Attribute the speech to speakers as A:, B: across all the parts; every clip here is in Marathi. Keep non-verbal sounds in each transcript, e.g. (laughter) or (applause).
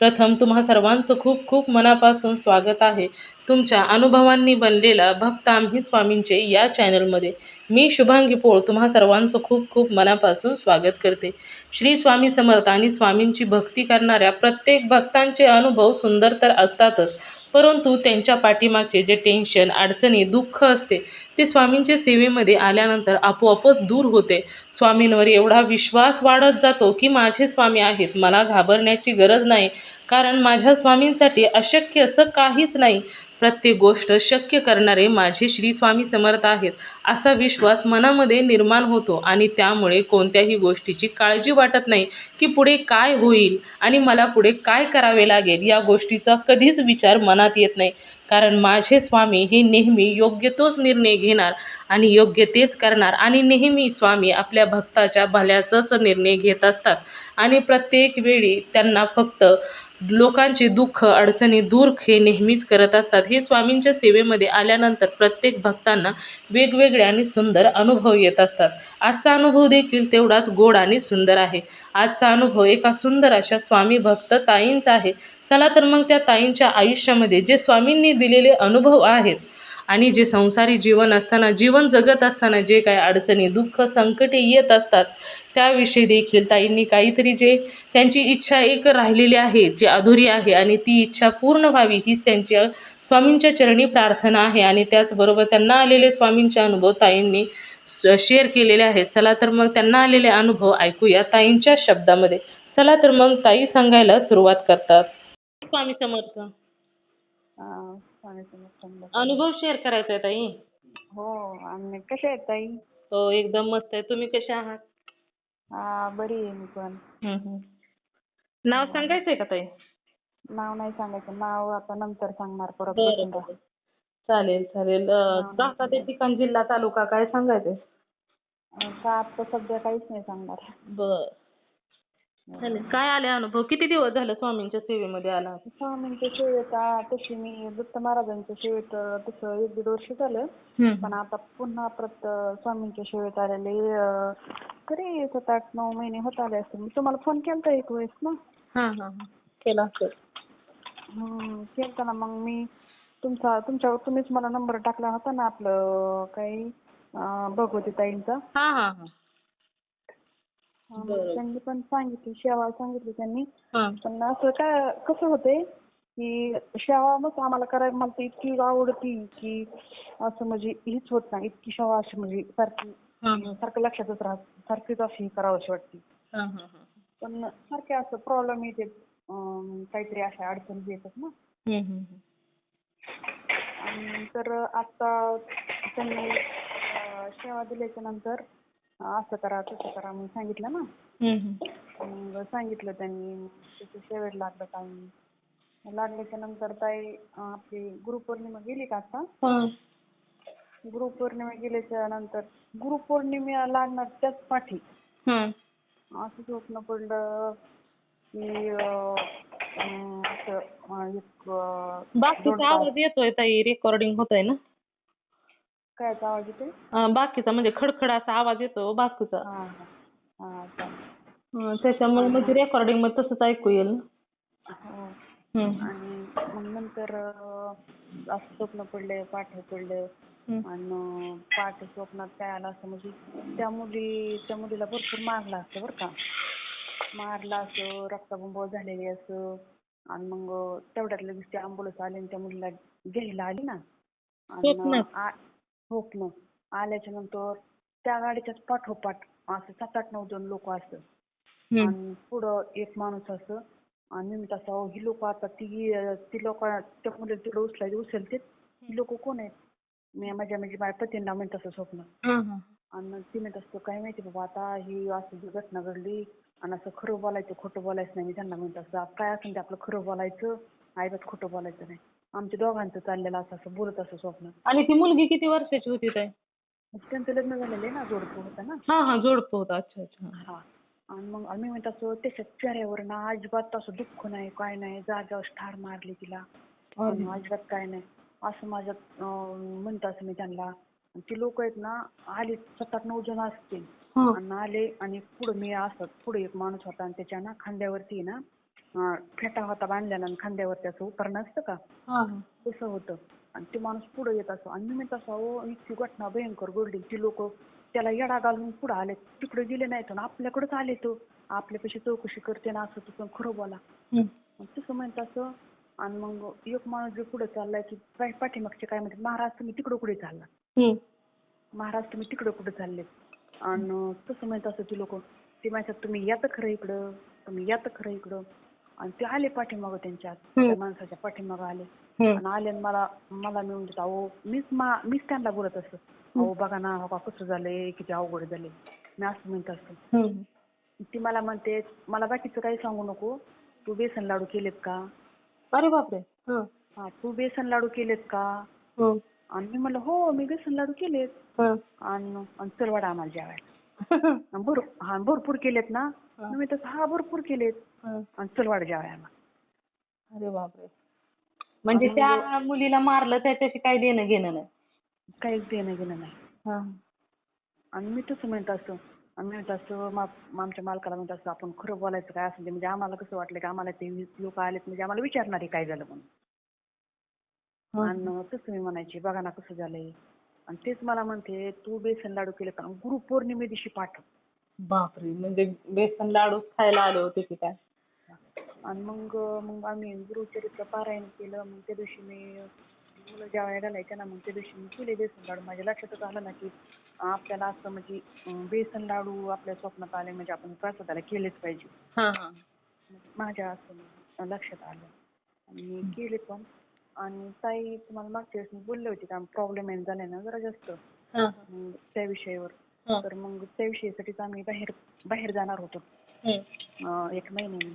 A: प्रथम तुम्हा सर्वांचं खूप खूप मनापासून स्वागत आहे. तुमच्या अनुभवांनी बनलेला भक्त आम्ही स्वामींचे या चॅनलमध्ये मी शुभांगी पोळ तुम्हा सर्वांचं खूप खूप मनापासून स्वागत करते. श्री स्वामी समर्थ आणि स्वामींची भक्ती करणाऱ्या प्रत्येक भक्तांचे अनुभव सुंदर तर असतातच परंतु त्यांच्या पाठीमागचे जे टेन्शन अडचणी दुःख असते ते स्वामींच्या सेवेमध्ये आल्यानंतर आपोआपच दूर होते. स्वामींवर एवढा विश्वास वाढत जातो की माझे स्वामी आहेत. मला घाबरण्याची गरज नाही. कारण माझ्या स्वामींसाठी अशक्य असं काहीच नाही. प्रत्येक गोष्ट शक्य करणारे माझे श्री स्वामी समर्थ आहेत असा विश्वास मनामध्ये निर्माण होतो आणि त्यामुळे कोणत्याही गोष्टीची काळजी वाटत नाही की पुढे काय होईल आणि मला पुढे काय करावे लागेल या गोष्टीचा कधीच विचार मनात येत नाही. कारण माझे स्वामी हे नेहमी योग्य तोच निर्णय घेणार आणि योग्य तेच करणार आणि नेहमी स्वामी आपल्या भक्ताच्या भल्याचाच निर्णय घेत असतात. आणि प्रत्येक वेळी त्यांना फक्त लोकांचे दुःख अडचणी दूर हे नेहमीच करत असतात. हे स्वामींच्या सेवेमध्ये आल्यानंतर प्रत्येक भक्तांना वेगवेगळे आणि सुंदर अनुभव येत असतात. आजचा अनुभव देखील तेवढाच गोड आणि सुंदर आहे. आजचा अनुभव एका सुंदर अशा स्वामी भक्त ताईंचा आहे. चला तर मग त्या ताईंच्या आयुष्यामध्ये जे स्वामींनी दिलेले अनुभव आहेत आणि जे संसारी जीवन असताना जीवन जगत असताना जे काही अडचणी दुःख संकटे येत असतात त्याविषयी देखील ताईंनी काहीतरी जे त्यांची इच्छा एक राहिलेली आहे जी अधुरी आहे आणि ती इच्छा पूर्ण व्हावी हीच त्यांच्या स्वामींच्या चरणी प्रार्थना आहे आणि त्याचबरोबर त्यांना आलेले स्वामींचे अनुभव ताईंनी शेअर केलेले आहेत. चला तर मग त्यांना आलेले अनुभव ऐकूया ताईंच्या शब्दामध्ये. चला तर मग ताई सांगायला सुरुवात करतात. स्वामी समर्थ.
B: हा, स्वामी.
A: अनुभव शेअर करायचा आहे ताई?
B: हो आणि कशा आहेत ताई?
A: हो एकदम मस्त आहे. तुम्ही कशा आहात?
B: हा बरी आहे मी पण.
A: हम्म, हम्म. नाव सांगायचंय का ताई?
B: नाव नाही सांगायचं. नाव आता नंतर सांगणार परत
A: बरं चालेल चालेल. अं, ते ठिकाण जिल्हा तालुका काय सांगायचंय.
B: का आता सध्या काहीच नाही सांगणार.
A: बर. काय आले अनुभव? किती दिवस झाले स्वामींच्या सेवेमध्ये आला?
B: स्वामींच्या सेवेत आ, तशी मी दत्त महाराजांच्या सेवेत अ, तसं एक दीड वर्ष झालं. पण आता पुन्हा परत अ, स्वामींच्या सेवेत आलेले अ, तरी सात आठ नऊ महिने होत आले असतील. मी तुम्हाला फोन केलता एक वेळेस ना?
A: हा हा हा. केला असेल.
B: हम्म, केलता ना मग मी तुमचा तुमच्यावर तुम्हीच मला नंबर टाकला होता ना आपलं काही अं, भगवती ताईंचा
A: हा हा.
B: त्यांनी पण सांगितली सेवा सांगितली त्यांनी. पण असं काय कसं होतंय की सेवा मग आम्हाला करायला मला ती इतकी आवडती की असं म्हणजे हीच होत नाही इतकी सेवा अशी म्हणजे सारखी सारखं लक्षातच राहत सारखीच अशी करावीशी वाटते.
A: हा हा हा.
B: पण सारखे असं प्रॉब्लेम येते काहीतरी अशा अडचणी येतात ना. तर आता त्यांनी सेवा दिल्याच्या नंतर असं करा तसं करा म्हणून सांगितलं ना. मग सांगितलं त्यांनी त्याच्या सेवेत लागलं ताई लागल्याच्या नंतर ताई आपली गुरुपौर्णिमा गेली का आता
A: हा.
B: गुरुपौर्णिमा गेल्याच्यानंतर गुरुपौर्णिमा लागणार त्याच पाठी. असं स्वप्न पडलं की अं, असं एक
A: बाकीचा आवाज येतोय ताई रेकॉर्डिंग होतंय ना
B: कायचा आवाज येतोय?
A: अं, बाकीचा म्हणजे खडखड असा आवाज येतो बाकीचा.
B: हा हा. हा चालेल.
A: अं, त्याच्यामुळे म्हणजे रेकॉर्डिंगमध्ये तसंच ऐकू येईल. ना
B: हो.
A: हम्म.
B: आणि मग नंतर अं, असं स्वप्न पडलं पाठ पडलं
A: हम्म.
B: आणि पाठ स्वप्नात काय आलं असं म्हणजे त्या मुली त्या मुलीला भरपूर मारलं असतं बरं का. मारलं असं रक्तबंब झालेली असं. आणि मग तेवढ्यात लगेच ती ambulance आली आणि त्या मुलीला घ्यायला आली ना. आणि
A: स्वप्नात?
B: आ- स्वप्न आल्याच्यानंतर त्या गाडीच्याच पाठोपाठ असं सात आठ नऊ जण लोक असं
A: हम्म.
B: आणि पुढं एक माणूस असं आणि मी असं ही लोक आता ती ती लोक त्या मुलीला तिकडे उचलायची उचलते ही लोक कोण आहेत? मी माझ्या म्हणजे माझ्या पतींना म्हणत असं स्वप्न.
A: हा, हा.
B: आणि ती म्हणत असतो काय माहिती बाबा आता ही असं जी घटना घडली आणि असं खरं बोलायचं खोटं बोलायचं नाही मी त्यांना म्हणत असतं काय असेल ते आपलं खरं बोलायचं आईबात खोटं बोलायचं नाही. आमच्या दोघांचं चाललेलं असं असं बोलत असं स्वप्न.
A: आणि ती मुलगी किती वर्षाची होती ताई?
B: त्यांचं लग्न झालेलं आहे ना जोडपं होतं ना.
A: हा हा जोडपं होतं. अच्छा अच्छा.
B: हा. आणि मग आम्ही म्हणत असो त्याच्या चेहऱ्यावर ना अजिबात असं दुःख नाही काय नाही जाग्यावर ठार मारली तिला. आणि अजिबात काय नाही. असं माझ्या म्हणत असं मी त्यांना. ती लोक आहेत ना आली सात आठ नऊ जण असतील. आणि आले आणि पुढे मी असं पुढे एक माणूस होता आणि त्याच्या ना खांद्यावरती ना फेटा होता बांधलेला आणि खांद्यावर त्याचं उपरणं असतं का?
A: हा हा.
B: तसं होतं. आणि ते माणूस पुढे येत असो. आणि मी असो अहो इतकी घटना भयंकर घडली. ती लोक त्याला येडा घालून पुढे आले तिकडे गेले नाहीत आणि आपल्याकडेच आले तो आपल्यापाशी चौकशी करते ना असं तसं खरं बोला. तसं म्हणत असं. आणि मग एक माणूस जे पुढे चाललाय की पाठीमागचे काय म्हणतात महाराज तुम्ही तिकडं कुठे चालला. महाराज तुम्ही तिकडं कुठे चालले आणि तसं म्हणत असं ती लोक ते म्हणतात तुम्ही यात खरं इकडं. तुम्ही यात खरं इकडं. आणि ते आले पाठीमागं त्यांच्यात
A: हम्म.
B: त्या माणसाच्या पाठीमागं आले. आणि आले आणि मला मला मिळून देत अहो मीच मा मीच त्यांना बोलत असं अहो बघा ना हो का कसं झालंय किती अवघड झाले मी असं म्हणत असं
A: हम्म.
B: ती मला म्हणते मला बाकीचं काही सांगू नको तू बेसन लाडू केलेत का
A: अरे बापरे हा
B: हा तू बेसन लाडू केलेत का. आणि मी म्हणलं हो मी बेसन लाडू केलेत
A: हा.
B: आणि आणि चल वाडा आम्हाला जेवायला (laughs) आणि भर हा भरपूर केलेत ना
A: हा.
B: मी तसं हा भरपूर केलेत. आणि चल जेवायला
A: अरे बापरे. म्हणजे त्या मुलीला मारलं त्याच्याशी काही देणं घेणं नाही.
B: काहीच देणं घेणं नाही.
A: हा.
B: आणि मी तसं म्हणत असतो आणि म्हणत असतो मा आमच्या मालकाला म्हणत असतो आपण खरं बोलायचं काय असेल ते म्हणजे आम्हाला कसं वाटलं की आम्हाला ते लोक आलेत म्हणजे आम्हाला विचारणार आहे काय झालं म्हणून. आणि तसं मी म्हणायची बघा ना कसं झालंय. आणि तेच मला म्हणते तू बेसन लाडू केले का? गुरुपौर्णिमे दिवशी पाठव.
A: बापरे म्हणजे बेसन लाडू खायला आले होते की काय?
B: आणि मग मग आम्ही गुरुचरित्र पारायण केलं. मग त्या दिवशी मी मुलं जेवायला घालायच्या ना मग त्या दिवशी मी केले बेसन लाडू. माझ्या लक्षातच आलं ना की आपल्याला असं म्हणजे अं, बेसन लाडू आपल्या स्वप्नात आले म्हणजे आपण प्रसादाला केलेच पाहिजे.
A: हा हा.
B: माझ्या असं लक्षात आलं. आणि मी केले पण. आणि ताई तुम्हाला मागच्या वेळेस मी बोलले होते का प्रॉब्लेम झाले ना जरा जास्त.
A: हा.
B: मग त्या विषयावर. तर मग त्या विषयासाठीच आम्ही बाहेर बाहेर जाणार होतो. एक महिन्याने.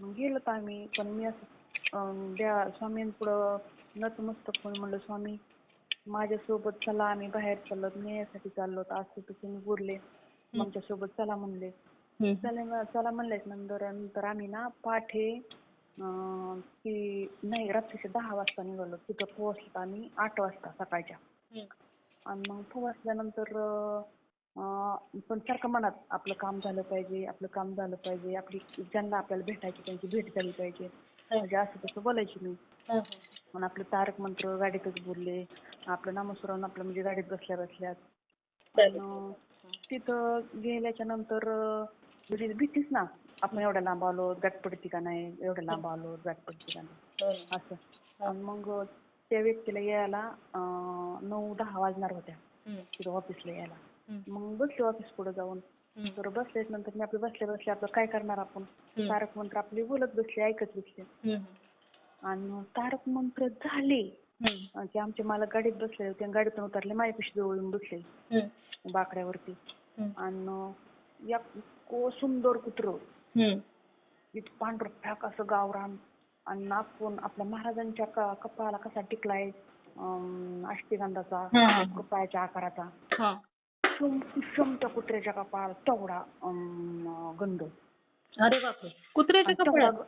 B: मग गेलो तर आम्ही पण मी असं त्या स्वामींपुढं नतमस्तक पण म्हणलं स्वामी माझ्यासोबत चला आम्ही बाहेर चाललो मी यासाठी चाललो असं तसं मी बोलले आमच्यासोबत चला म्हणले. चला चला नंतर नंतर आम्ही ना पाठे की नाही रात्रीचे दहा वाजता निघालो. तिथं पोहोचलो आम्ही आठ वाजता सकाळच्या. आणि मग पोहोचल्यानंतर पण सारखं मनात आपलं काम झालं पाहिजे आपलं काम झालं पाहिजे आपली ज्यांना आपल्याला भेटायची त्यांची भेट झाली पाहिजे. म्हणजे असं तसं बोलायची मी
A: हा.
B: आणि आपलं तारक मंत्र गाडीतच बोलले आपलं नामस्मरण आपलं म्हणजे गाडीत बसल्या बसल्यात
A: चालेल.
B: आणि तिथं गेल्याच्यानंतर म्हणजे भीतीच ना. आपण एवढ्या लांब आलो गाठ पडती का नाही? एवढ्या लांब आलो गाठ पडती का नाही. असं. मग त्या व्यक्तीला यायला नऊ दहा वाजणार होत्या. तिथं ऑफिसला यायला. मग बसले ऑफिस पुढे जाऊन. तर बसले नंतर मी आपलं बसले बसले आपलं काय करणार आपण? तारक मंत्र आपली बोलत बसले ऐकत बसले. आणि तारक मंत्र झाले. की आमचे मालक गाडीत बसले होते गाडीतून उतरले माझ्यापाशी जवळ येऊन बसले. बाकड्यावरती. आणि या को सुंदर कुत्रं. इथं पांढरं फॅक असं गावरान. आणि नाकून आपल्या महाराजांच्या कपाळाला कसा टिकलाय अष्टगंधाचा. कपाळाच्या आकाराचा.
A: हा.
B: कुत्र्याच्या कपाळाला तेवढा गंध
A: अरे बापरे कुत्र्याच्या
B: ग-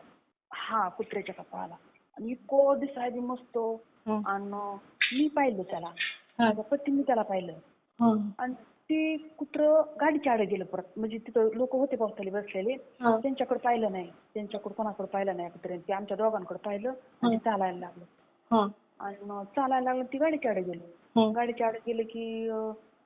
B: हा कुत्र्याच्या कपाळाला आणि इतकं दिसायला मस्त
A: हं.
B: आणि मी पाहिलं त्याला
A: हा.
B: माझ्या पतीने त्याला पाहिलं
A: हा.
B: आणि ते कुत्रं गाडीच्या आडे गेलं परत म्हणजे तिथं लोक होते पावसाली बसलेले
A: हा.
B: त्यांच्याकडे पाहिलं नाही त्यांच्याकडे कोणाकडे पाहिलं नाही कुत्र्याने ते आमच्या दोघांकडे पाहिलं आणि चालायला लागलं
A: हा.
B: आणि चालायला लागलं ती गाडीच्या आडे गेलं
A: हं.
B: गाडीच्या आडे गेलं की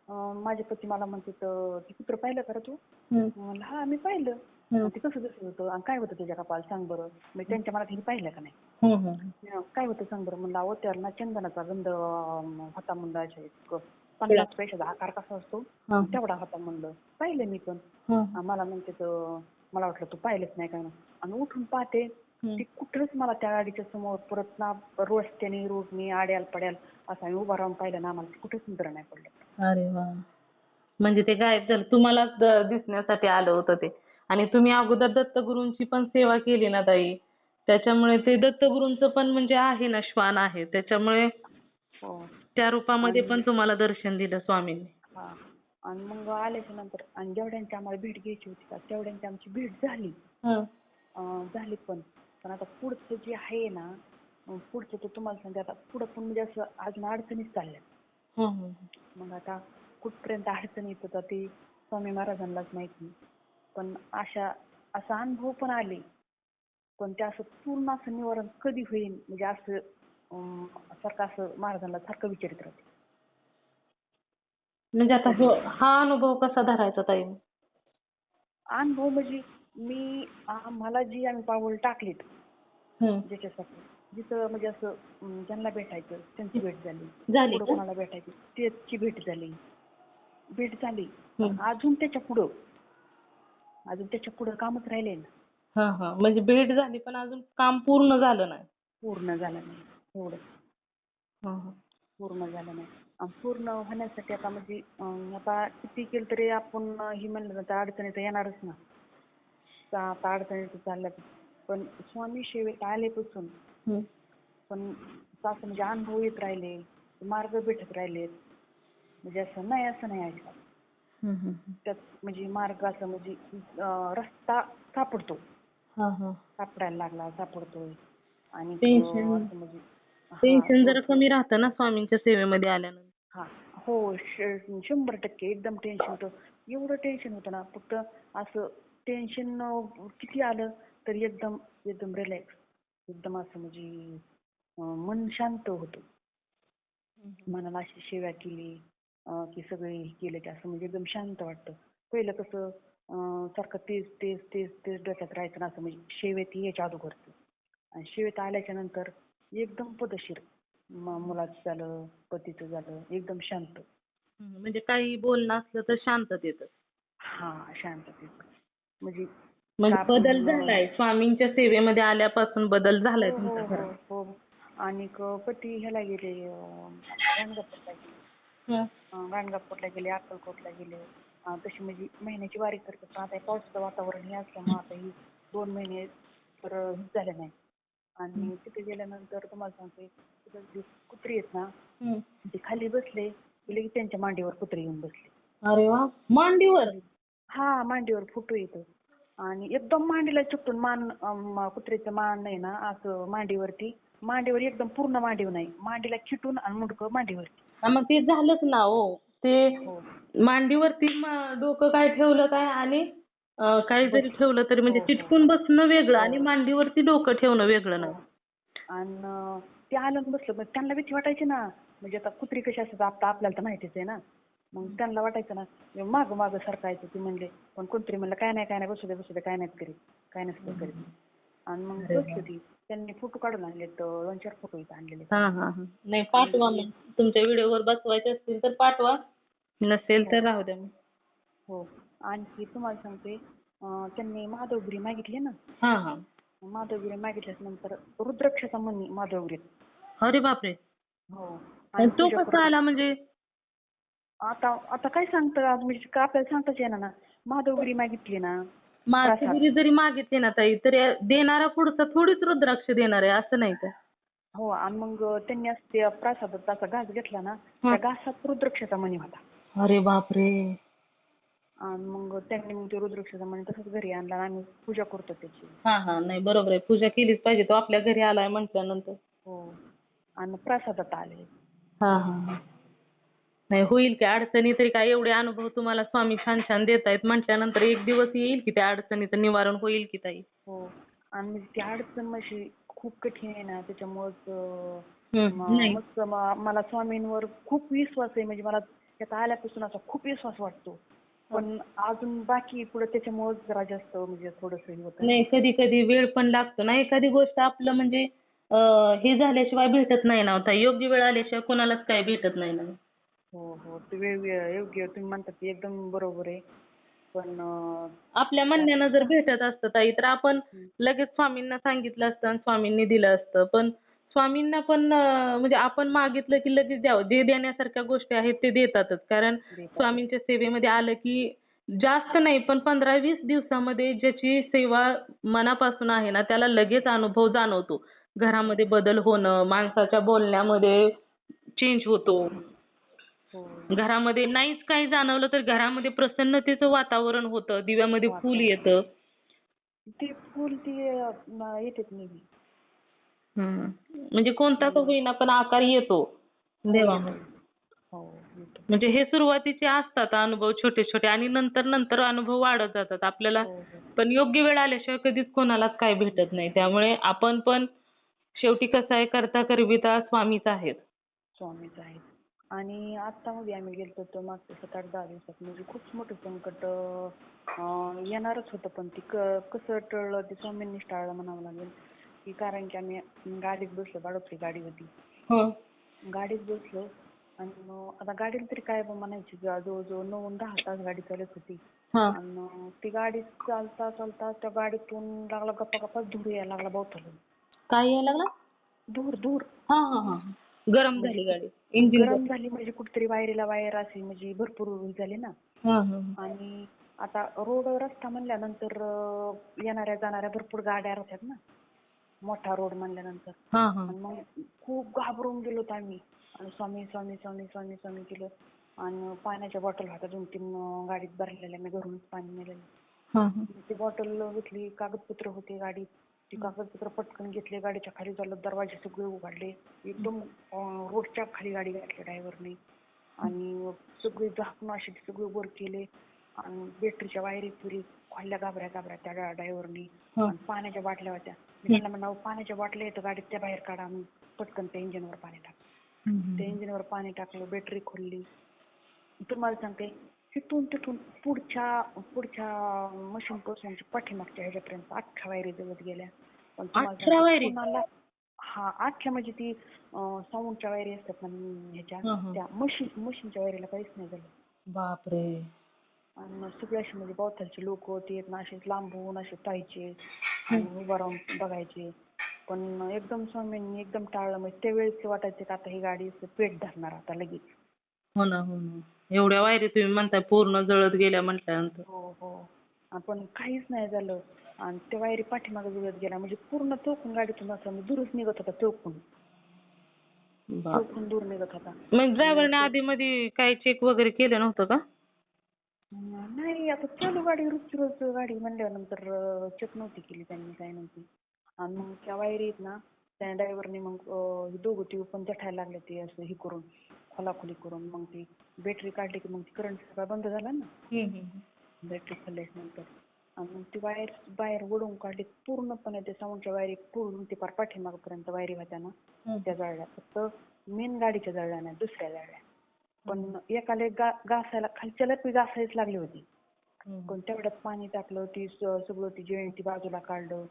B: माझे पती मला म्हणते ते कुत्रं पाहिलं का रे तू
A: हं.
B: म्हणलं हा मी पाहिलं
A: हं.
B: ते कसं दिसत होतं आणि काय होतं त्याच्या कपाळ सांग बरं मी त्यांच्या मनात हिने पाहिलं का नाही
A: हं. हं.
B: हं, काय होतं सांग बरं म्हणलं अहो ना चंदनाचा गंध होता म्हणलं पन्नास पैशाचा आकार कसा असतो
A: हं.
B: तेवढा होता म्हणलं पाहिलं मी पण
A: हं.
B: मला म्हणते तर मला वाटलं तू पाहिलंच नाही का. आणि उठून पाहते
A: हं.
B: ती कुठंच मला त्या गाडीच्या समोर परत ना रस्त्याने रोडने आड्याल पड्याल असं आम्ही उभा राहून पाहिलं ना आम्हाला कुठंच नजर नाही पडलं
A: अरे वा. म्हणजे ते गायब झालं. तुम्हालाच द- दिसण्यासाठी आलं होतं ते. आणि तुम्ही अगोदर दत्तगुरूंची पण सेवा केली ना ताई? त्याच्यामुळे ते दत्तगुरूंचं पण म्हणजे आहे ना श्वान आहे. त्याच्यामुळे
B: हो.
A: त्या रूपामध्ये पण तुम्हाला दर्शन दिलं स्वामींनी.
B: हा. आणि मग आल्याच्यानंतर आणि जेवढ्यांची आम्हाला भेट घ्यायची होती का तेवढ्यांची आमची भेट झाली.
A: हं.
B: अं, झाली पण. पण आता पुढचं जे आहे ना अं, पुढचं तर तुम्हाला सांगते आता पुढं पण म्हणजे असं अजून अडचणीच चालल्या. मग आता कुठपर्यंत अडचण येत होता ते स्वामी महाराजांनाच माहिती पण अशा असा अनुभव पण आले. पण ते असं पूर्ण असं निवारण कधी होईल म्हणजे असं अं, सारखं असं महाराजांना सारखं विचारित राहते.
A: म्हणजे आता हो- हा अनुभव कसा धरायचा ताई?
B: अनुभव म्हणजे मी आम्हाला जी आम्ही पाऊल टाकलीत
A: हं.
B: ज्याच्यासाठी जिथं म्हणजे असं ज्यांना भेटायचं त्यांची भेट झाली.
A: झाली
B: पुढं? कोणाला भेटायची त्याची भेट झाली. भेट झाली. अजून त्याच्या पुढं अजून त्याच्या पुढं कामच राहिले ना.
A: हा हा. म्हणजे भेट झाली पण अजून काम पूर्ण झालं नाही.
B: पूर्ण झालं नाही. एवढं.
A: हं, हं.
B: पूर्ण झालं नाही. आणि पूर्ण होण्यासाठी आता म्हणजे अं, आता किती केलं तरी आपण ही म्हणलं ना तर अडचणी तर येणारच ना. तर आता अडचणी तर चालल्यात पण स्वामी सेवेत आल्यापासून. पण असं म्हणजे अनुभव येत राहिले मार्ग भेटत राहिलेत. म्हणजे असं नाही असं नाही
A: हं.
B: त्यात म्हणजे मार्ग असं म्हणजे रस्ता सापडतो.
A: हा हा.
B: सापडायला लागला सापडतोय. आणि असं म्हणजे
A: टेन्शन जरा कमी राहतं ना स्वामींच्या सेवेमध्ये आल्यानंतर.
B: हा हो शंभर टक्के एकदम टेन्शन होतं. एवढं टेन्शन होतं ना फक्त असं टेन्शन किती आलं? तरी एकदम एकदम रिलॅक्स एकदम असं म्हणजे मन शांत होतं. मनाला अशी सेवा केली की सगळे हे केलं की असं म्हणजे एकदम शांत वाटतं. पहिलं कसं सारखं तेच तेच तेच तेच डोक्यात राहायचं ना असं म्हणजे सेवेत यायच्या अगोदरचं. आणि सेवेत आल्याच्यानंतर एकदम पदशीर. म- मुलाचं झालं पतीचं झालं एकदम शांत.
A: म्हणजे काही बोलणं असलं तर शांतत येतं
B: हा शांततेत म्हणजे
A: म्हणजे बदल झालाय. स्वामींच्या सेवेमध्ये आल्यापासून बदल झालाय
B: हो हो
A: घरात
B: हो हो. आणि पती ह्याला गेले गाणगापूरला
A: हं.
B: गाणगापूरला गेले अक्कलकोटला गेले. तशी म्हणजे महिन्याची वारी करते पण आता पावसाचं वातावरण हे असल्यामुळे आता ही दोन महिने तर झाले नाही. आणि तिथे गेल्यानंतर तुम्हाला सांगते तिथं कुत्री आहेत ना. ते खाली बसले की त्यांच्या मांडीवर कुत्री येऊन बसले.
A: अरे वा. मांडीवर?
B: हा मांडीवर फोटो येतो. आणि एकदम मांडीला चिकटून मान अं, कुत्र्याचं मान नाही ना असं मांडीवरती. मांडीवर एकदम पूर्ण मांडीवर नाही. मांडीला खिटून आणि मुंडकं मांडीवरती.
A: हा, मग ते झालंच ना हो. ते
B: हो.
A: मांडीवरती मा- डोकं काय ठेवलं काय आणि अं, काही जरी ठेवलं तरी म्हणजे
B: हो, हो.
A: चिटकून बसणं वेगळं. आणि मांडीवरती डोकं ठेवणं वेगळं नाही
B: आणि ते आलं आणि बसलं मग त्यांना भीती वाटायची ना. म्हणजे आता कुत्री कशी असतात आता आपल्याला तर माहितीच आहे ना. मग त्यांना वाटायचं ना माग माग सरकायचं ती म्हणले पण कोणतरी म्हणलं काय नाही काय नाही बसू दे बसू दे काय नाही करीत काय नसतं करीत. आणि मग बसली ती. त्यांनी फोटो काढून आणले दोन चार फोटो इथं आणलेले.
A: हा हा हा. नाही पाठवा मग. तुमच्या व्हिडिओवर बसवायचे असतील तर पाठवा. नसेल तर राहू द्या मग.
B: हो. आणखी तुम्हाला सांगते अं, त्यांनी माधवगिरी मागितली ना?
A: हा हा.
B: माधवगिरी मागितल्याच्या नंतर रुद्राक्षाचा मणी माधवगिरीत
A: अरे बापरे.
B: हो.
A: आणि तो
B: पूजा
A: कसा आला म्हणजे?
B: आता आता काय सांगतं म्हणजे का आपल्याला सांगताच येणार ना. महादेवगिरी मागितली ना.
A: माधुरी जरी मागितली ना ताई तरी देणारा पुढचा थोडीच रुद्राक्ष देणार आहे असं नाही का?
B: हो आणि मग त्यांनी असं ते प्रसादात असा घास घेतला ना त्या घासात रुद्राक्षाचा मणी होता.
A: अरे बापरे.
B: आणि मग त्यांनी मग ते रुद्राक्षाचा मणी तसंच घरी आणला आणि आम्ही पूजा करतो त्याची.
A: हा हा नाही बरोबर आहे. पूजा केलीच पाहिजे तो आपल्या घरी आलाय म्हटल्यानंतर.
B: हो आणि प्रसादात आले.
A: हा हा. नाही होईल की अडचणी तरी काय? एवढे अनुभव तुम्हाला स्वामी छान छान देत आहेत म्हटल्यानंतर एक दिवस येईल की त्या अडचणीचं निवारण होईल की ताई?
B: हो. आणि म्हणजे ती अडचण माझी खूप कठीण आहे ना त्याच्यामुळंच
A: नाही.
B: मस्त म- मला स्वामींवर खूप विश्वास आहे. म्हणजे मला त्यात आल्यापासून असा खूप विश्वास वाटतो. पण अजून बाकी पुढे त्याच्यामुळेच जरा जास्त म्हणजे थोडंसं हे होतं
A: नाही कधी कधी वेळ पण लागतो ना. एखादी गोष्ट आपलं म्हणजे अं, हे झाल्याशिवाय भेटत नाही ना हो ताई. योग्य वेळ आल्याशिवाय कोणालाच काय भेटत नाही ना
B: हो हो. योग्य तुम्ही म्हणता ते एकदम बरोबर आहे. पण अं,
A: आपल्या म्हणण्यानं जर भेटत असतं ताई तर आपण लगेच स्वामींना सांगितलं असतं आणि स्वामींनी दिलं असतं. पण स्वामींना पण अं, म्हणजे आपण मागितलं की लगेच द्यावं जे देण्यासारख्या गोष्टी आहेत ते देतातच. कारण
B: देतात.
A: स्वामींच्या सेवेमध्ये आलं की जास्त नाही पण पंधरा वीस दिवसामध्ये ज्याची सेवा मनापासून आहे ना त्याला लगेच अनुभव जाणवतो. घरामध्ये बदल होणं माणसाच्या बोलण्यामध्ये चेंज होतो. घरामध्ये नाहीच काही जाणवलं तर घरामध्ये प्रसन्नतेचं वातावरण होतं. दिव्यामध्ये फुल येतं.
B: ते फुल ते नेहमी.
A: म्हणजे कोणता का होईना पण आकार येतो देवामध्ये.
B: हो येतो.
A: म्हणजे हे सुरुवातीचे असतात अनुभव छोटे छोटे आणि नंतर नंतर अनुभव वाढत जातात. आपल्याला
B: हो हो.
A: पण योग्य वेळ आल्याशिवाय कधीच कोणालाच काय भेटत नाही. त्यामुळे आपण पण शेवटी कसं आहे करता करविता स्वामीच आहेत.
B: स्वामीच आहेत. आणि आता मध्ये आम्ही गेलतो तर मागच्या सात आठ दहा दिवसात म्हणजे खूप मोठं संकट अं, येणारच होतं. पण ती क- कसं टळलं ते स्वामींनीच टाळलं म्हणावं लागेल. की कारण की आम्ही गाडीत बसलो बाळोत्री गाडी होती गाडीत बसलो आणि मग आता गाडीला तरी काय बा म्हणायची जवळजवळ नऊ दहा तास गाडी चालत होती.
A: हा.
B: आणि ती गाडी चालता चालता त्या गाडीतून लागला गप्पा गप्पा धूर यायला लागला बहुताला
A: काय यायला लागला?
B: धूर धूर.
A: गरम झाली गाडी. इंजिन
B: गरम झाली म्हणजे कुठेतरी वायरीला वायर अशी म्हणजे भरपूर हे झाली ना.
A: हा हा
B: आणि आता रोड रस्ता म्हणल्यानंतर अं, येणाऱ्या जाणाऱ्या भरपूर गाड्या राहतात ना. मोठा रोड म्हणल्यानंतर.
A: हा हा.
B: आणि मग खूप घाबरून गेलो होतो आम्ही. आणि स्वामी स्वामी स्वामी स्वामी स्वामी केलं आणि पाण्याच्या बॉटल होत्या दोन तीन अं, गाडीत भरलेल्या. मी घरूनच पाणी नेलेलं.
A: हा हा.
B: ती बॉटल घेतली कागदपत्र होते गाडीत. ती कागदपत्र पटकन घेतली गाडीच्या खाली झालं दरवाजे सगळे उघडले. एकदम रोडच्या खाली गाडी घातली ड्रायव्हरने. आणि सगळे झाकून असे ते सगळे वर केले. आणि बॅटरीच्या वायरी फिरी खोलल्या गाभऱ्या गाभऱ्या त्या ड्रायव्हरनी. आणि पाण्याच्या बाटल्या होत्या. मी त्यांना म्हणलं "अहो, पाण्याच्या बाटल्या येतं गाडीत त्या बाहेर काढा आणि पटकन त्या इंजिनवर पाणी टाक. त्या इंजिनवर पाणी टाकलं बॅटरी खोलली. तुम्हाला सांगते तिथून तिथून पुढच्या पुढच्या मशीन पासून पाठीमागच्या ह्याच्यापर्यंत अठरा वायरी जवळ गेल्या. हा अठरा म्हणजे ती साऊंडच्या वायरी असतात ना ह्याच्या. त्या मशीन मशीनच्या वायरीला काहीच नाही झालं.
A: बापरे.
B: आणि सगळे असे म्हणजे बहुतांचे लोक होते ना असे लांबून असे पाहायचे आणि उभा राहून बघायचे. पण एकदम स्वामींनी एकदम टाळलं म्हणजे त्यावेळेस वाटायचं की आता ही गाडी पेट धरणार आता लगेच.
A: हो ना हो ना. एवढ्या वायरी तुम्ही म्हणताय पूर्ण जळत गेल्या म्हटल्यानंतर.
B: हो हो. आणि पण काहीच नाही झालं. आणि त्या वायरी पाठीमागे जुळत गेला म्हणजे पूर्ण चौकून गाडीतून असं म्हणजे दूरच निघत होता चौकून.
A: बाप
B: चौकून दूर निघत होता.
A: मग ड्रायव्हरने आधी मध्ये काही चेक वगैरे केलं नव्हतं का?
B: अं, नाही आता चालू गाडी रोजची रोज गाडी म्हणल्यानंतर चेक नव्हती केली त्यांनी काय नव्हती. आणि मग त्या वायरीत ना त्या ड्रायव्हरने मग अं, दोघं ती पण जठायला लागले ते असं हे करून खोलाखोली करून. मग ती बॅटरी काढली की मग ती करंट सगळा बंद झाला ना. बॅटरी खोलल्यानंतर आणि मग ती वायर बाहेर ओढून काढली पूर्णपणे त्या साऊंडच्या वायरी पूर्ण ते पार पाठीमागपर्यंत वायरी होत्या ना त्या जळल्या. फक्त मेन गाडीच्या जळल्या नाही दुसऱ्या जळल्या. पण एकाला गा घासायला खालच्याला ती घासायच लागली होती. पण तेवढ्यात पाणी टाकलं ती सगळं ती जळण ती बाजूला काढलं.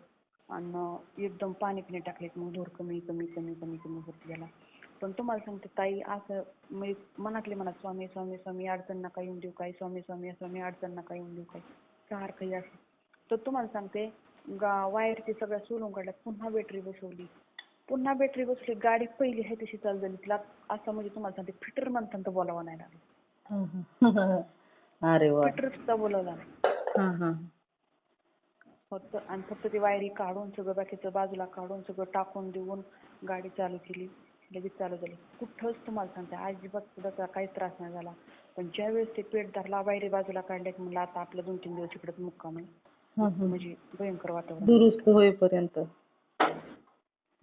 B: आणि एकदम पाणी पिणे टाकले मग धूर कमी कमी कमी कमी कमी होत गेला. पण तुम्हाला सांगते ताई असं म्हणजे मनातले मनात स्वामी स्वामी स्वामी अडचण नका येऊन देऊ काय स्वामी स्वामी स्वामी अडचण नका येऊन देऊ काय सारखं हे असं. तर तुम्हाला सांगते गा वायर ते सगळ्या सोलून काढल्या पुन्हा बॅटरी बसवली. पुन्हा बॅटरी बसवली गाडी पहिली आहे तशी चालू झाली. तिला असं म्हणजे तुम्हाला सांगते फिटर तर बोलावं नाही लागलं. (laughs)
A: अरे वा.
B: फिटर सुद्धा बोलावला नाही फक्त आणि फक्त ती वायरी काढून सगळं बाकीचं बाजूला काढून सगळं टाकून देऊन गाडी चालू केली. लगेच चालू झाली. कुठंच तुम्हाला सांगते अजिबात सुद्धा काहीच त्रास नाही झाला. पण ज्यावेळेस ते पेट धरला वायरी बाजूला काढल्या की म्हणलं आता आपलं दोन तीन दिवस इकडंच मुक्काम आहे.
A: हा, हा.
B: म्हणजे भयंकर वातावरण.
A: दुरुस्त होईपर्यंत.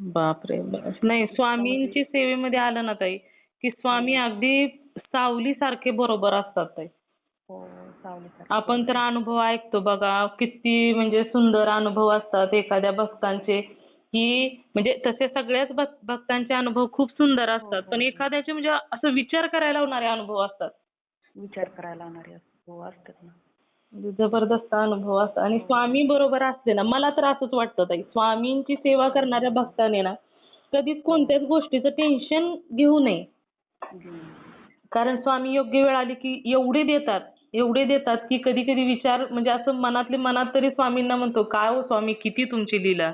A: बापरे बाप. नाही स्वामींची सेवेमध्ये आलं ना ताई की स्वामी अगदी सावली सारखे बरोबर असतात ताई.
B: हो. सावलीसारखं
A: आपण तर अनुभव ऐकतो बघा किती म्हणजे सुंदर अनुभव असतात एखाद्या भक्तांचे की म्हणजे तसे सगळ्याच भक- भक्तांचे अनुभव खूप सुंदर असतात. पण एखाद्याचे म्हणजे असं विचार करायला लावणारे अनुभव असतात.
B: विचार करायला लावणारे असतात. हो असतात ना.
A: म्हणजे जबरदस्त अनुभव असतात. आणि स्वामी बरोबर असले ना मला तर असंच वाटतं ताई. स्वामींची सेवा करणाऱ्या भक्ताने ना कधीच कोणत्याच गोष्टीचं टेन्शन घेऊ नये. कारण स्वामी योग्य वेळ आली की एवढे देतात. एवढे देतात की कधी कधी विचार म्हणजे असं मनातले मनात तरी स्वामींना म्हणतो काय हो स्वामी किती तुमची लीला?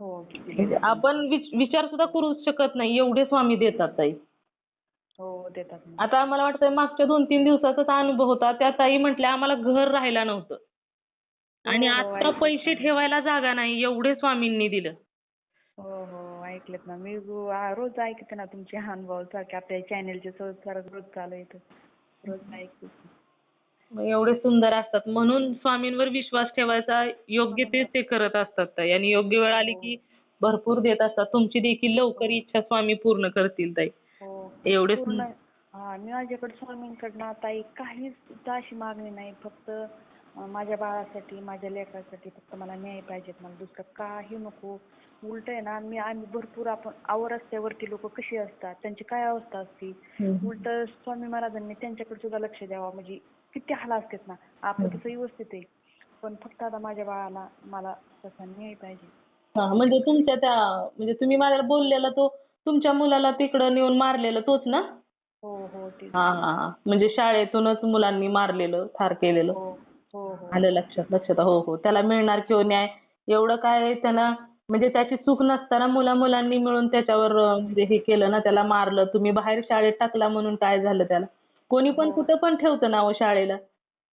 B: हो
A: म्हणजे आपण विच- विचार सुद्धा करू शकत नाही एवढे स्वामी देतात ताई.
B: हो देतात
A: आता मला वाटतं मागच्या दोन तीन दिवसाचाच अनुभव होता त्या ताई म्हटल्या आम्हाला घर राहायला नव्हतं. आणि
B: हो,
A: आता. पैसे ठेवायला जागा नाही एवढे स्वामींनी दिलं.
B: हो हो ऐकलेत ना. मी रोज ऐकते ना तुमचे अनुभव सारखे. आपल्या चॅनेलचे रोज चालू. रोज ऐकते.
A: एवढे सुंदर असतात. म्हणून स्वामींवर विश्वास ठेवायचा योग्य ते ते करत असतात ताई. आणि योग्य वेळ आली की भरपूर देत असतात. तुमची देखील लवकर इच्छा स्वामी पूर्ण करतील ताई.
B: हो.
A: एवढे सुंदर
B: हा मी माझ्याकडे स्वामींकडनं आता काहीच अशी मागणी नाही. फक्त माझ्या बाळासाठी माझ्या लेकरासाठी फक्त मला न्याय पाहिजेत. मला दुसरं काही नको. उलट आहे ना मी आम्ही भरपूर आपण आव रस्त्यावरती लोक कशी असतात? त्यांची काय अवस्था असते. उलट स्वामी महाराजांनी त्यांच्याकडे सुद्धा लक्ष द्यावं. म्हणजे किती हाल असतात ना. आपलं तसं व्यवस्थित आहे. पण फक्त आता माझ्या बाळाला मला तसा न्याय पाहिजे.
A: हा म्हणजे तुमच्या त्या म्हणजे तुम्ही मला बोललेला तो तुमच्या मुलाला तिकडं नेऊन मारलेलं तोच ना?
B: हो हो ते
A: हा हा हा. म्हणजे शाळेतूनच मुलांनी मारलेलं ठार केलेलं.
B: हो हो हो.
A: आलं लक्षात लक्षात. हो हो. त्याला मिळणार किंवा न्याय एवढं काय त्याला म्हणजे त्याची चूक नसताना मुला मुलांनी मिळून त्याच्यावर अं, म्हणजे हे केलं ना त्याला मारलं. तुम्ही बाहेर शाळेत टाकला म्हणून काय झालं त्याला? कोणी पण कुठं पण ठेवतं ना हो शाळेला.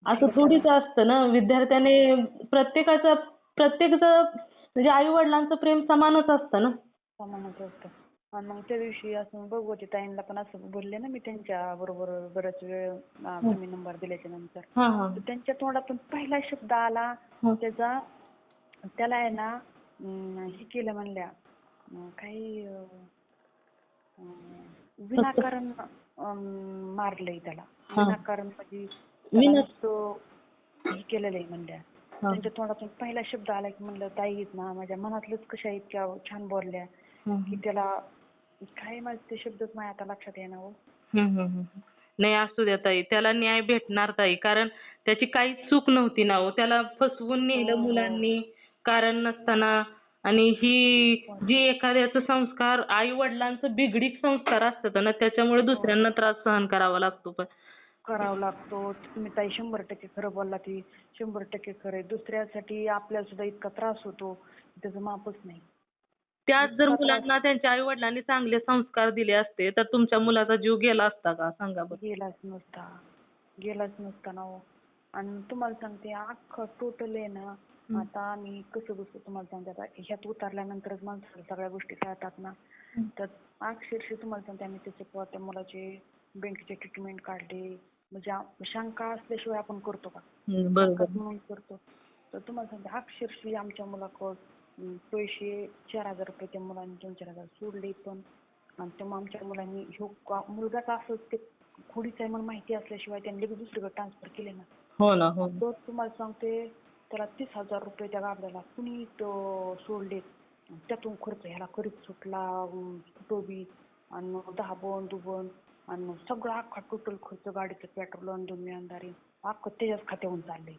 A: असं थोडीच असतं ना विद्यार्थ्याने प्रत्येकाचं प्रत्येकाचं म्हणजे आई वडिलांचं प्रेम समानच असतं ना.
B: समानच असतं. आणि मग त्या दिवशी असं भगवती ताईंना पण असं बोलले ना मी त्यांच्या बरोबर बराच वेळ अं, तुम्ही नंबर दिल्याच्या नंतर.
A: हा हा.
B: तर त्यांच्या तोंडातून पहिला शब्द आला
A: हं.
B: त्याचा त्याला आहे ना अं, हे केलं म्हणल्या अं, काही अं, विनाकारण मारलंय त्याला. विनाकारण म्हणजे हे केलेलं आहे म्हणल्या. त्यांच्या तोंडातून पहिला शब्द आला की म्हणलं ताई आहेत ना माझ्या मनातलंच कशा इतक्या छान बोलल्या की त्याला काय माझे ते शब्दच माझ्या आता लक्षात येणार हो.
A: नाही असू द्या ताई त्याला न्याय भेटणार ताई कारण त्याची काहीच चूक नव्हती ना हो त्याला फसवून नेलं
B: हो.
A: मुलांनी कारण नसताना आणि ही जी एखाद्याचं संस्कार आई वडिलांचं बिघडीत संस्कार असतात ना त्याच्यामुळे दुसऱ्यांना त्रास सहन करावा लागतो पण.
B: करावा लागतो. तुम्ही ताई शंभर टक्के खरं बोलला ती. शंभर टक्के खरं आहे. दुसऱ्यासाठी आपल्याला सुद्धा इतका त्रास होतो. त्याचं मापच नाही.
A: त्याच जर मुलांना त्यांच्या आई वडिलांनी चांगले संस्कार दिले असते तर तुमच्या मुलाचा जीव गेला असता का? सांगा बरं.
B: गेलाच नसता. गेलाच नसता ना हो. आणि तुम्हाला सांगते अख्खं टोटल आहे ना आता आम्ही कसं कसं तुम्हाला सांगते आता ह्यात उतरल्यानंतरच माणसाला सगळ्या गोष्टी कळतात ना. तर अक्षरशः तुम्हाला सांगते आम्ही त्याचे किंवा त्या मुलाचे बँकेचे ट्रीटमेंट काढले. म्हणजे शंका असल्याशिवाय आपण करतो का?
A: बरोबर.
B: शंकाच म्हणून करतो. तर तुम्हाला सांगते अक्षरशः आमच्या मुलाकडं पैसे चार हजार रुपये त्या मुलांनी दोन चार हजार सोडले पण. आणि तेव्हा आमच्या मुलांनी ह्यो का- मुलगाच असं ते खोडीच आहे म्हणून माहिती असल्याशिवाय त्यांनी लगेच दुसरीकडे ट्रान्सफर केले ना.
A: हो ना हो.
B: तर तुम्हाला सांगते त्याला तीस हजार रुपये त्या गाबड्याला कुणी सोडले त्यातून खर्च ह्याला करीत सुटला अं, कुठं बी आणि मग दहा बन दुबन आणि मग सगळा अख्खा टोटल खर्च गाडीचं पेट्रोल आणि दोन अंधारे अख्खं त्याच्याच खात्यावरून चाललंय.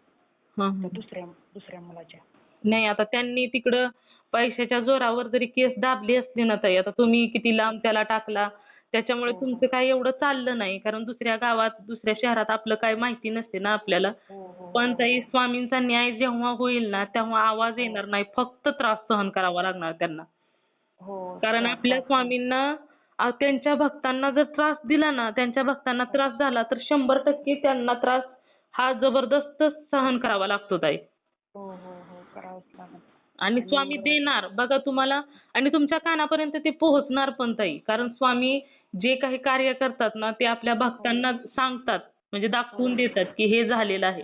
B: त्या दुसऱ्या दुसऱ्या मुलाच्या.
A: नाही आता त्यांनी तिकडं पैशाच्या जोरावर जरी केस दाबली असली ना ताई आता तुम्ही किती लांब त्याला टाकला त्याच्यामुळे
B: हो,
A: तुमचं काही एवढं चाललं नाही. कारण दुसऱ्या गावात दुसऱ्या शहरात आपलं काय माहिती नसते ना आपल्याला.
B: हो हो
A: पण ताई स्वामींचा न्याय जेव्हा होईल ना तेव्हा आवाज येणार नाही. फक्त त्रास सहन करावा लागणार त्यांना. कारण आपल्या स्वामींना त्यांच्या भक्तांना जर त्रास दिला ना त्यांच्या भक्तांना त्रास झाला तर शंभर टक्के त्यांना त्रास हा जबरदस्त सहन करावा लागतो ताई. आणि स्वामी देणार. बघा तुम्हाला आणि तुमच्या कानापर्यंत ते पोहोचणार पण ताई. कारण स्वामी जे काही कार्य करतात ना ते आपल्या भक्तांना सांगतात म्हणजे दाखवून देतात की हे झालेलं आहे.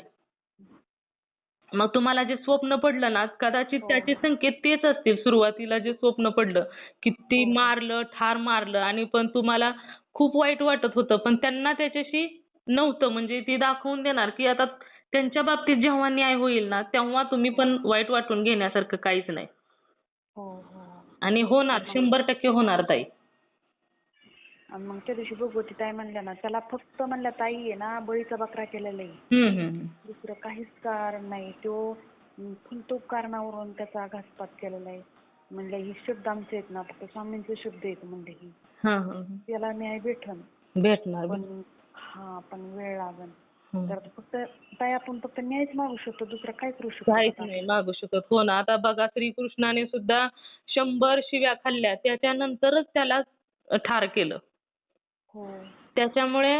A: मग तुम्हाला जे स्वप्न पडलं ना कदाचित त्याचे संकेत तेच असतील. सुरुवातीला जे स्वप्न पडलं किती मारलं ठार मारलं आणि पण तुम्हाला खूप वाईट वाटत होतं. पण त्यांना त्याच्याशी नव्हतं. म्हणजे ते दाखवून देणार की आता त्यांच्या बाबतीत जेव्हा न्याय होईल ना तेव्हा तुम्ही पण वाईट वाटून घेण्यासारखं काहीच नाही.
B: हो हो.
A: आणि होणार शंभर टक्के होणार ताई.
B: आणि मग त्या दिवशी भगवती ताई म्हणल्या ना त्याला फक्त म्हणल्या ताई आहे ना बळीचा बकरा केलेला आहे. दुसरं काहीच कारण नाही. तो फुलतूक कारणावरून त्याचा घातपात केलेला आहे. म्हणलं ही शब्द आमचे आहेत ना फक्त स्वामींचे शब्द आहेत म्हणले ही. त्याला न्याय भेटन.
A: भेटणार
B: पण हा पण वेळ लागन. तर फक्त ताई आपण फक्त न्यायच मागू शकतो दुसरं काय करू शकतो
A: काहीच? नाही मागू शकत. हो ना आता बघा श्रीकृष्णाने सुद्धा शंभर शिव्या खाल्ल्या. त्याच्यानंतरच त्याला ठार केलं. त्याच्यामुळे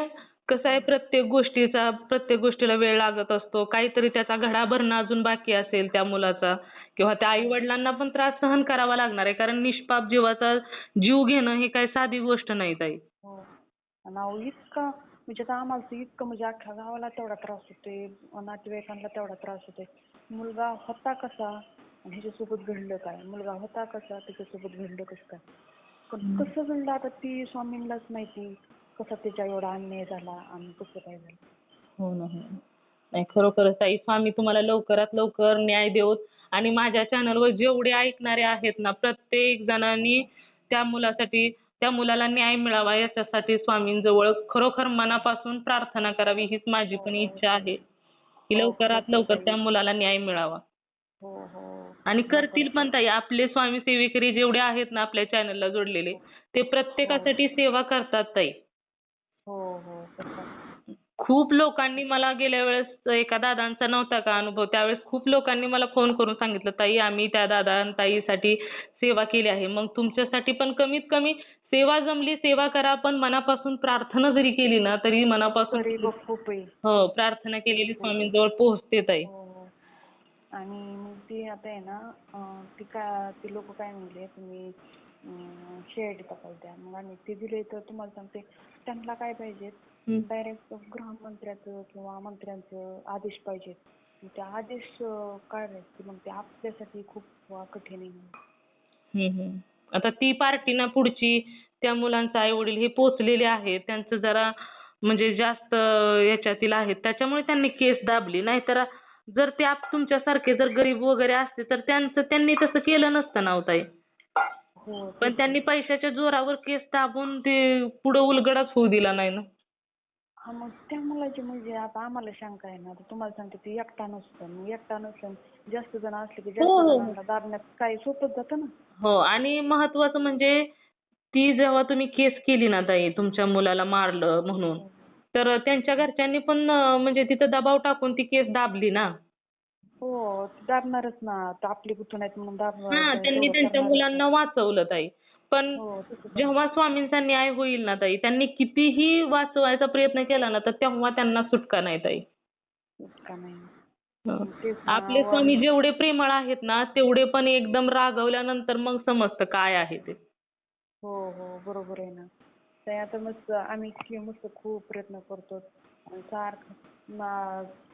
A: कसं आहे प्रत्येक गोष्टीचा प्रत्येक गोष्टीला वेळ लागत असतो. काहीतरी त्याचा घडा भरणं अजून बाकी असेल त्या मुलाचा किंवा त्या आई वडिलांना पण त्रास सहन करावा लागणार आहे. कारण निष्पाप जीवाचा जीव घेणं ही काही साधी गोष्ट नाही ताई.
B: हो. आणि अहो इतका म्हणजे आता आम्हाला तर इतकं म्हणजे अख्ख्या गावाला तेवढा त्रास होतोय. नातेवाईकांना तेवढा त्रास होतोय. मुलगा होता कसा? आणि ह्याच्यासोबत घडलं काय? मुलगा होता कसा? त्याच्यासोबत घडलं कसं काय? कसं घडलं आता ती स्वामींनाच माहिती कसा त्याच्या एवढा अन्याय झाला आणि कसं काय झालं.
A: हो ना हो ना. नाही खरोखरच ताई स्वामी तुम्हाला लवकरात लवकर न्याय देवोत आणि माझ्या चॅनलवर जेवढे ऐकणारे आहेत ना प्रत्येक जणांनी त्या मुलासाठी त्या मुलाला न्याय मिळावा याच्यासाठी स्वामींजवळ खरोखर मनापासून प्रार्थना करावी हीच माझी पण इच्छा आहे. की लवकरात लवकर त्या मुलाला न्याय मिळावा.
B: हो हो
A: आणि करतील पण ताई आपले स्वामी सेवेकरी जेवढे आहेत ना आपल्या चॅनलला जोडलेले ते प्रत्येकासाठी सेवा करतात ताई.
B: हो हो
A: खूप लोकांनी मला गेल्या वेळेस एका दादांचा नव्हता का अनुभव त्यावेळेस खूप लोकांनी मला फोन करून सांगितलं ताई आम्ही त्या दादा ताईसाठी सेवा केली आहे मग तुमच्यासाठी पण कमीत कमी सेवा जमली सेवा करा पण मनापासून प्रार्थना जरी केली ना तरी मनापासून हो प्रार्थना केलेली स्वामींजवळ पोहोचते ताई.
B: हो हो. आणि ते आता आहे ना ती का ती लोक काय म्हणले तुम्ही शेअर टाकाल द्या मग आम्ही ते दिले तर तुम्हाला सांगते त्यांना काय पाहिजे. डायरेक्ट गृहमंत्र्याचं किंवा मंत्र्यांचं आदेश पाहिजेत ते आदेश काढायचे मग ते आपल्यासाठी खूप कठीण आहे.
A: आता ती पार्टी ना पुढची त्या मुलांचे आई वडील हे पोचलेले आहेत. त्यांचं जरा म्हणजे जास्त याच्यातील आहेत. त्याच्यामुळे त्यांनी केस दाबली. नाहीतर जर ते आप तुमच्यासारखे जर गरीब वगैरे असते तर त्यांचं त्यांनी तसं केलं नसतं ना हो ताई.
B: हो.
A: पण त्यांनी पैशाच्या जोरावर केस दाबून ते पुढं उलगडाच होऊ दिला नाही ना.
B: हा मग त्या मुलाची म्हणजे आता आम्हाला शंका आहे ना. आता तुम्हाला सांगते ती एकटा नसतं. मग एकटा नसलं जास्त जण असले की
A: हो, हो,
B: जास्त
A: हो.
B: जणांना दाबण्यात काय सोपंच जातं ना.
A: हो आणि महत्वाचं म्हणजे ती जेव्हा तुम्ही केस केली ना ताई तुमच्या मुलाला मारलं म्हणून तर त्यांच्या घरच्यांनी पण म्हणजे तिथं दबाव टाकून ती केस दाबली ना.
B: हो दाबणारच ना. आता आपली कुठून आहेत म्हणून दाब
A: हा त्यांनी त्यांच्या. मुलांना वाचवलं ताई. पण
B: हो आहे.
A: जेव्हा स्वामींचा न्याय होईल ना ताई त्यांनी कितीही वाचवायचा प्रयत्न केला ना तर तेव्हा त्यांना सुटका नाही ताई.
B: इतका नाही.
A: हं.
B: तेच ना,
A: आपले स्वामी जेवढे प्रेमळ आहेत ना तेवढे पण एकदम रागवल्यानंतर मग समजतं काय आहे ते.
B: हो हो बरोबर आहे ना. ते आता मस्त आम्ही इतके मस्त खूप प्रयत्न करतो सारखं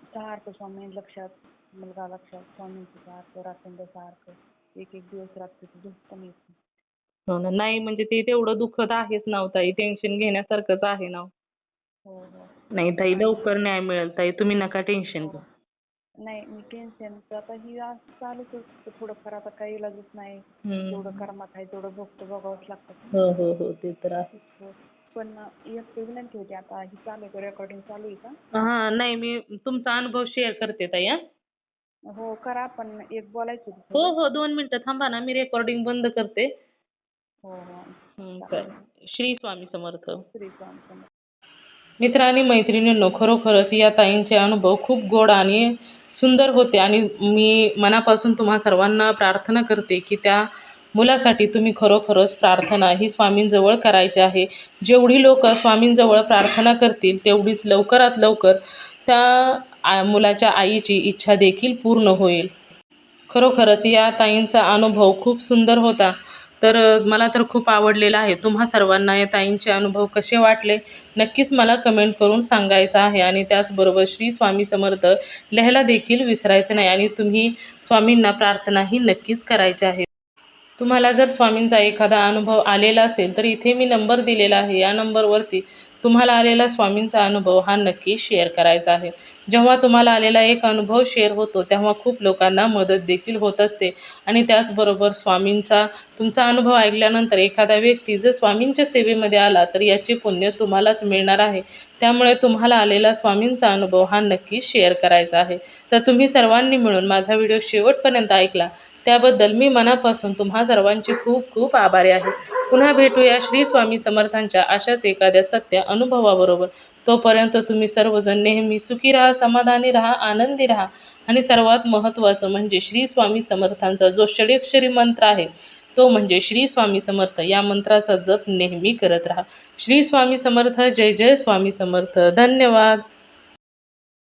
B: सारखं स्वामी लक्षात मुलगा लक्षात स्वामींचं सारखं राखंड सारखं एक एक दिवस रात्रीचं झोप पण येत नाही.
A: हो ना नाही म्हणजे ते तेवढं दुखत आहेच ना हो ताई टेन्शन घेण्यासारखंच आहे ना हो.
B: हो हो
A: नाही ताई लवकर न्याय मिळेल ताई तुम्ही नका टेन्शन घेऊ
B: नाही मी टेन्शन आता ही आज चालूच असतं थोडंफार आता काही इलाजच नाही. जेवढं कर्मात आहे तेवढं भोगतो बघावंच लागतं
A: हो हो हो ते तर आहे.
B: पण एक विनंती होती आता ही चालू आहे रेकॉर्डिंग चालू आहे का
A: हा नाही मी तुमचा अनुभव शेअर करते ताई हा
B: हो करा पण एक बोलायचं होतं
A: हो. हो दोन मिनिटं थांबा ना मी रेकॉर्डिंग बंद करते
B: हो हो.
A: श्री स्वामी समर्थ
B: श्री स्वामी समर्थ.
A: मित्र आणि मैत्रिणींनो खरोखरच या ताईंचे अनुभव खूप गोड आणि सुंदर होते आणि मी मनापासून तुम्हा सर्वांना प्रार्थना करते की त्या मुलासाठी तुम्ही खरोखरच प्रार्थना ही स्वामींजवळ करायची आहे. जेवढी लोक स्वामींजवळ प्रार्थना करतील तेवढीच लवकरात लवकर त्या आ- मुलाच्या आईची इच्छा देखील पूर्ण होईल. खरोखरच या ताईंचा अनुभव खूप सुंदर होता. तर मला तर खूप आवडलेला आहे. तुम्हा सर्वांना या ताईंचे अनुभव कसे वाटले? नक्कीच मला कमेंट करून सांगायचं आहे आणि त्याचबरोबर श्री स्वामी समर्थ लिहायला देखील विसरायचं नाही आणि तुम्ही स्वामींना प्रार्थनाही नक्कीच करायची आहे. तुम्हाला जर स्वामींचा एखादा अनुभव आलेला असेल तर इथे मी नंबर दिलेला आहे. या नंबरवरती तुम्हाला आलेला स्वामींचा अनुभव हा नक्की शेअर करायचा आहे. जेव्हा तुम्हाला आलेला एक अनुभव शेअर होतो तेव्हा खूप लोकांना मदत देखील होत असते. आणि त्याचबरोबर स्वामींचा तुमचा अनुभव ऐकल्यानंतर एखादा व्यक्ती जर स्वामींच्या सेवेमध्ये आला तर याचे पुण्य तुम्हालाच मिळणार आहे. त्यामुळे तुम्हाला आलेला स्वामींचा अनुभव हा नक्की शेअर करायचा आहे. तर तुम्ही सर्वांनी मिळून माझा व्हिडिओ शेवटपर्यंत ऐकला. त्याबद्दल मी मनापासून तुम्हा सर्वांची खूप खूप आभारी आहे. पुन्हा भेटूया श्री स्वामी समर्थांच्या अशाच एखाद्या सत्य अनुभवाबरोबर. तोपर्यंत तुम्ही सर्वजण नेहमी सुखी राहा समाधानी राहा आनंदी राहा. आणि सर्वात महत्त्वाचं म्हणजे श्री स्वामी समर्थांचा जो षडक्षरी मंत्र आहे तो म्हणजे श्री स्वामी समर्थ. या मंत्राचा जप नेहमी करत राहा. श्री स्वामी समर्थ जय जय स्वामी समर्थ. धन्यवाद.